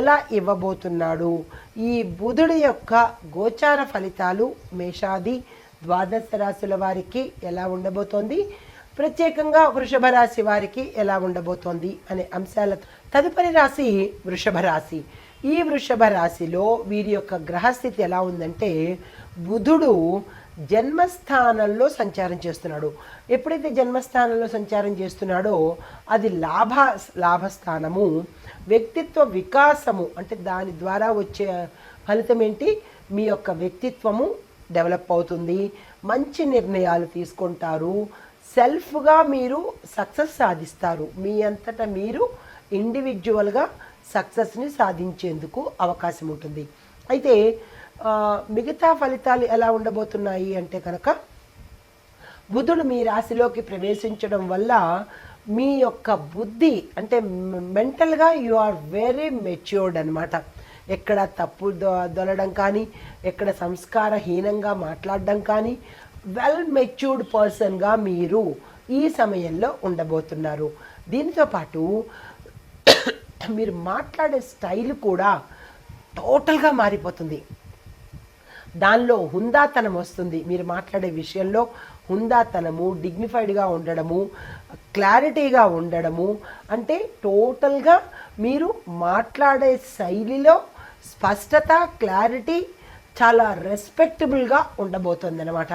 ఎలా ఇవ్వబోతున్నాడు? ఈ బుధుడి యొక్క గోచార ఫలితాలు మేషాది ద్వాదశ రాశుల వారికి ఎలా ఉండబోతోంది? ప్రత్యేకంగా వృషభ రాశి వారికి ఎలా ఉండబోతోంది అనే అంశాల తదుపరి రాశి వృషభ రాశి. ఈ వృషభ రాశిలో వీరి యొక్క గ్రహస్థితి ఎలా ఉందంటే బుధుడు జన్మస్థానంలో సంచారం చేస్తున్నాడు. ఎప్పుడైతే జన్మస్థానంలో సంచారం చేస్తున్నాడో అది లాభ లాభస్థానము వ్యక్తిత్వ వికాసము అంటే దాని ద్వారా వచ్చే ఫలితం ఏంటి? మీ యొక్క వ్యక్తిత్వము డెవలప్ అవుతుంది. మంచి నిర్ణయాలు తీసుకుంటారు. సెల్ఫ్గా మీరు సక్సెస్ సాధిస్తారు. మీ అంతటా మీరు ఇండివిజువల్గా సక్సెస్ని సాధించేందుకు అవకాశం ఉంటుంది. అయితే మిగతా ఫలితాలు ఎలా ఉండబోతున్నాయి అంటే కనుక బుధుడు మీ రాశిలోకి ప్రవేశించడం వల్ల మీ యొక్క బుద్ధి అంటే మెంటల్గా యు ఆర్ వెరీ మెచ్యూర్డ్ అనమాట ఎక్కడ తప్పు దొ- దొలడం కానీ ఎక్కడ సంస్కారహీనంగా మాట్లాడడం కానీ వెల్ మెచ్యూర్డ్ పర్సన్గా మీరు ఈ సమయంలో ఉండబోతున్నారు. దీంతో పాటు మీరు మాట్లాడే స్టైల్ కూడా టోటల్గా మారిపోతుంది. దానిలో హుందాతనం వస్తుంది. మీరు మాట్లాడే విషయంలో హుందాతనము డిగ్నిఫైడ్గా ఉండడము క్లారిటీగా ఉండడము. అంటే టోటల్గా మీరు మాట్లాడే శైలిలో స్పష్టత క్లారిటీ చాలా రెస్పెక్టబుల్గా ఉండబోతుంది అనమాట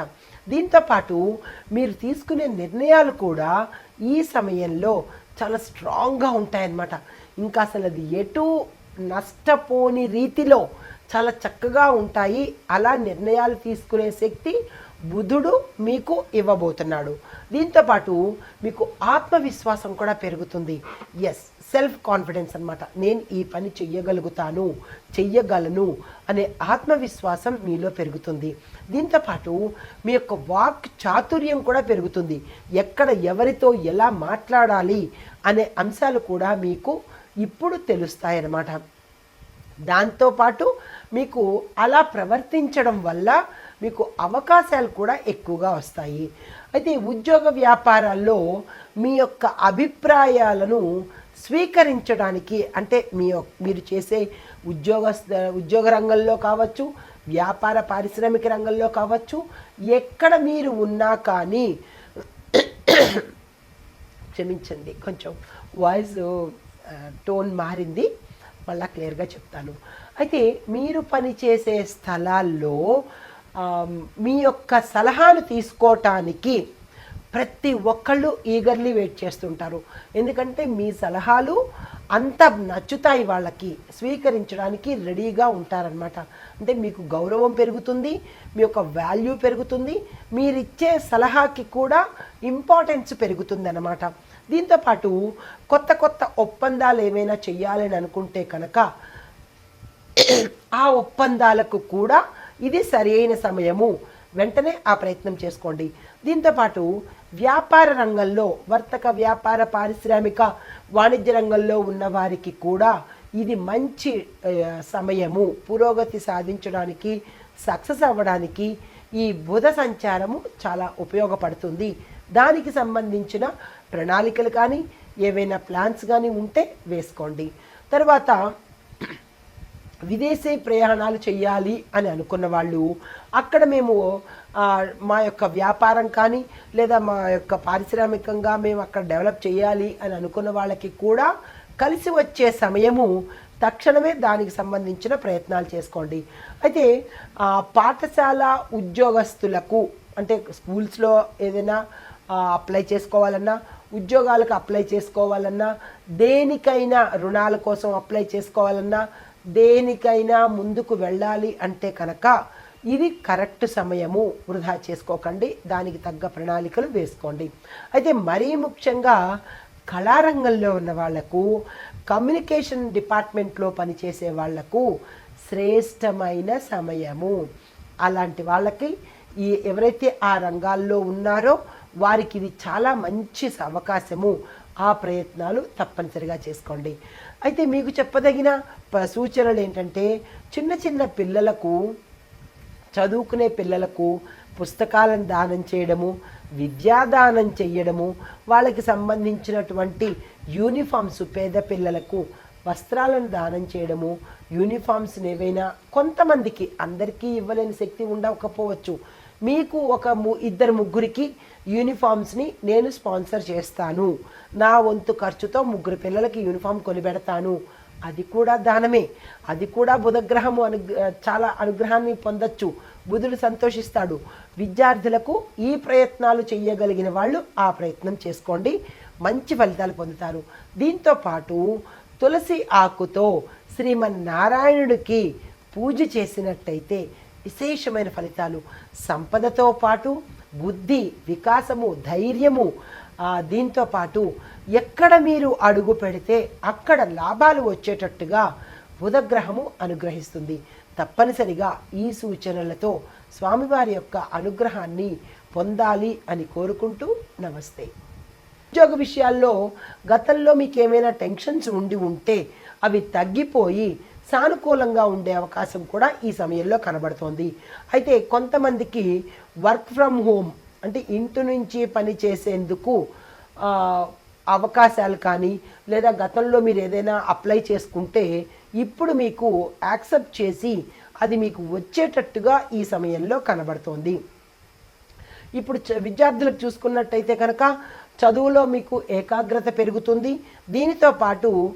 దీంతోపాటు మీరు తీసుకునే నిర్ణయాలు కూడా ఈ సమయంలో చాలా స్ట్రాంగ్గా ఉంటాయన్నమాట. ఇంకా అసలు అది ఎటు నష్టపోని రీతిలో చాలా చక్కగా ఉంటాయి. అలా నిర్ణయాలు తీసుకునే శక్తి బుధుడు మీకు ఇవ్వబోతున్నాడు. దీంతోపాటు మీకు ఆత్మవిశ్వాసం కూడా పెరుగుతుంది. ఎస్ సెల్ఫ్ కాన్ఫిడెన్స్ అన్నమాట. నేను ఈ పని చెయ్యగలుగుతాను చెయ్యగలను అనే ఆత్మవిశ్వాసం మీలో పెరుగుతుంది. దీంతోపాటు మీ యొక్క వాక్ చాతుర్యం కూడా పెరుగుతుంది. ఎక్కడ ఎవరితో ఎలా మాట్లాడాలి అనే అంశాలు కూడా మీకు ఇప్పుడు తెలుస్తాయన్నమాట. దాంతోపాటు మీకు అలా ప్రవర్తించడం వల్ల మీకు అవకాశాలు కూడా ఎక్కువగా వస్తాయి. అయితే ఉద్యోగ వ్యాపారాల్లో మీ యొక్క అభిప్రాయాలను స్వీకరించడానికి అంటే మీ మీరు చేసే ఉద్యోగ ఉద్యోగ రంగంలో కావచ్చు వ్యాపార పారిశ్రామిక రంగంలో కావచ్చు ఎక్కడ మీరు ఉన్నా కానీ క్షమించండి కొంచెం వాయిస్ టోన్ మారింది. మళ్ళా క్లియర్గా చెప్తాను. అయితే మీరు పనిచేసే స్థలాల్లో మీ యొక్క సలహాను తీసుకోవటానికి ప్రతి ఒక్కళ్ళు ఈగర్లీ వెయిట్ చేస్తుంటారు. ఎందుకంటే మీ సలహాలు అంత నచ్చుతాయి వాళ్ళకి స్వీకరించడానికి రెడీగా ఉంటారనమాట అంటే మీకు గౌరవం పెరుగుతుంది మీ యొక్క వాల్యూ పెరుగుతుంది మీరిచ్చే సలహాకి కూడా ఇంపార్టెన్స్ పెరుగుతుంది అనమాట దీంతోపాటు కొత్త కొత్త ఒప్పందాలు ఏమైనా చెయ్యాలని అనుకుంటే కనుక ఆ ఒప్పందాలకు కూడా ఇది సరైన సమయము. వెంటనే ఆ ప్రయత్నం చేసుకోండి. దీంతోపాటు వ్యాపార రంగంలో వర్తక వ్యాపార పారిశ్రామిక వాణిజ్య రంగంలో ఉన్న వారికి కూడా ఇది మంచి సమయము. పురోగతి సాధించడానికి సక్సెస్ అవ్వడానికి ఈ బుధ సంచారము చాలా ఉపయోగపడుతుంది. దానికి సంబంధించిన ప్రణాళికలు కానీ ఏవైనా ప్లాన్స్ కానీ ఉంటే వేసుకోండి. తర్వాత విదేశీ ప్రయాణాలు చేయాలి అని అనుకున్న వాళ్ళు అక్కడ మేము మా యొక్క వ్యాపారం కానీ లేదా మా యొక్క పారిశ్రామికంగా మేము అక్కడ డెవలప్ చేయాలి అని అనుకున్న వాళ్ళకి కూడా కలిసి వచ్చే సమయము తక్షణమే దానికి సంబంధించిన ప్రయత్నాలు చేసుకోండి. అయితే పాఠశాల ఉద్యోగస్తులకు అంటే స్కూల్స్లో ఏదైనా అప్లై చేసుకోవాలన్నా ఉద్యోగాలకు అప్లై చేసుకోవాలన్నా దేనికైనా రుణాల కోసం అప్లై చేసుకోవాలన్నా దేనికైనా ముందుకు వెళ్ళాలి అంటే కనుక ఇది కరెక్ట్ సమయము. వృధా చేసుకోకండి. దానికి తగ్గ ప్రణాళికలు వేసుకోండి. అయితే మరీ ముఖ్యంగా కళారంగంలో ఉన్న వాళ్ళకు కమ్యూనికేషన్ డిపార్ట్మెంట్లో పనిచేసే వాళ్ళకు శ్రేష్టమైన సమయము. అలాంటి వాళ్ళకి ఈ ఎవరైతే ఆ రంగాల్లో ఉన్నారో వారికి ఇది చాలా మంచి అవకాశము. ఆ ప్రయత్నాలు తప్పనిసరిగా చేసుకోండి. అయితే మీకు చెప్పదగిన సూచనలు ఏంటంటే చిన్న చిన్న పిల్లలకు చదువుకునే పిల్లలకు పుస్తకాలను దానం చేయడము విద్యాదానం చేయడము వాళ్ళకి సంబంధించినటువంటి యూనిఫామ్స్ పేద పిల్లలకు వస్త్రాలను దానం చేయడము యూనిఫామ్స్ ఏవైనా కొంతమందికి అందరికీ ఇవ్వలేని శక్తి ఉండకపోవచ్చు. మీకు ఒక ము ఇద్దరు ముగ్గురికి యూనిఫామ్స్ని నేను స్పాన్సర్ చేస్తాను. నా వంతు ఖర్చుతో ముగ్గురు పిల్లలకి యూనిఫామ్ కొనిపెడతాను. అది కూడా దానమే. అది కూడా బుధగ్రహము అను చాలా అనుగ్రహాన్ని పొందొచ్చు. బుధుడు సంతోషిస్తాడు. విద్యార్థులకు ఈ ప్రయత్నాలు చేయగలిగిన వాళ్ళు ఆ ప్రయత్నం చేసుకోండి. మంచి ఫలితాలు పొందుతారు. దీంతో పాటు తులసి ఆకుతో శ్రీమన్నారాయణుడికి పూజ చేసినట్టయితే విశేషమైన ఫలితాలు. సంపదతో పాటు బుద్ధి వికాసము ధైర్యము దీంతో పాటు ఎక్కడ మీరు అడుగు పెడితే అక్కడ లాభాలు వచ్చేటట్టుగా బుధగ్రహము అనుగ్రహిస్తుంది. తప్పనిసరిగా ఈ సూచనలతో స్వామివారి యొక్క అనుగ్రహాన్ని పొందాలి అని కోరుకుంటూ నమస్తే. ఉద్యోగ విషయాల్లో గతంలో మీకు ఏమైనా టెన్షన్స్ ఉండి ఉంటే అవి తగ్గిపోయి సానుకూలంగా ఉండే అవకాశం కూడా ఈ సమయంలో కనబడుతోంది. అయితే కొంతమందికి వర్క్ ఫ్రమ్ హోమ్ అంటే ఇంటి నుంచి పని చేసేందుకు అవకాశాలు కానీ లేదా గతంలో మీరు ఏదైనా అప్లై చేసుకుంటే ఇప్పుడు మీకు యాక్సెప్ట్ చేసి అది మీకు వచ్చేటట్టుగా ఈ సమయంలో కనబడుతోంది. ఇప్పుడు చ- విద్యార్థులకు చూసుకున్నట్టయితే కనుక చదువులో మీకు ఏకాగ్రత పెరుగుతుంది. దీనితో పాటు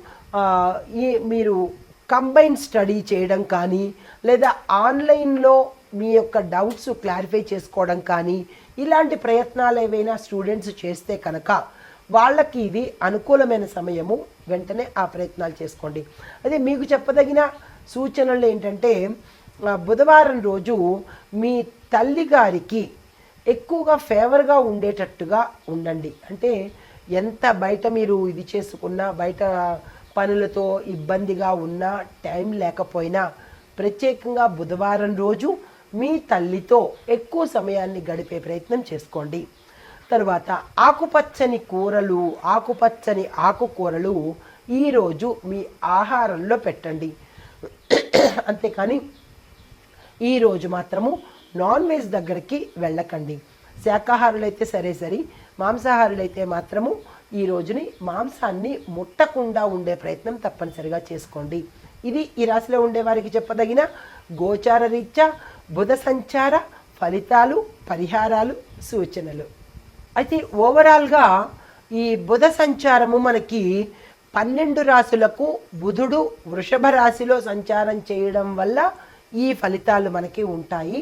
ఈ మీరు కంబైన్ స్టడీ చేయడం కానీ లేదా ఆన్లైన్లో మీ యొక్క డౌట్స్ క్లారిఫై చేసుకోవడం కానీ ఇలాంటి ప్రయత్నాలు ఏవైనా స్టూడెంట్స్ చేస్తే కనుక వాళ్ళకి ఇది అనుకూలమైన సమయము. వెంటనే ఆ ప్రయత్నాలు చేసుకోండి. అదే మీకు చెప్పదగిన సూచనలు ఏంటంటే బుధవారం రోజు మీ తల్లి గారికి ఎక్కువగా ఫేవర్గా ఉండేటట్టుగా ఉండండి. అంటే ఎంత బయట మీరు ఇది చేసుకున్నా బయట పనులతో ఇబ్బందిగా ఉన్నా టైం లేకపోయినా ప్రత్యేకంగా బుధవారం రోజు మీ తల్లితో ఎక్కువ సమయాన్ని గడిపే ప్రయత్నం చేసుకోండి. తర్వాత ఆకుపచ్చని కూరలు ఆకుపచ్చని ఆకుకూరలు ఈరోజు మీ ఆహారంలో పెట్టండి. అంతేకాని ఈరోజు మాత్రము నాన్ వెజ్ దగ్గరికి వెళ్ళకండి. శాకాహారులైతే సరే సరే మాంసాహారులైతే మాత్రము ఈ రోజుని మాంసాన్ని ముట్టకుండా ఉండే ప్రయత్నం తప్పనిసరిగా చేసుకోండి. ఇది ఈ రాశిలో ఉండే వారికి చెప్పదగిన గోచార రీత్యా బుధ సంచార ఫలితాలు పరిహారాలు సూచనలు. అయితే ఓవరాల్గా ఈ బుధ సంచారము మనకి పన్నెండు రాశులకు బుధుడు వృషభ రాశిలో సంచారం చేయడం వల్ల ఈ ఫలితాలు మనకి ఉంటాయి.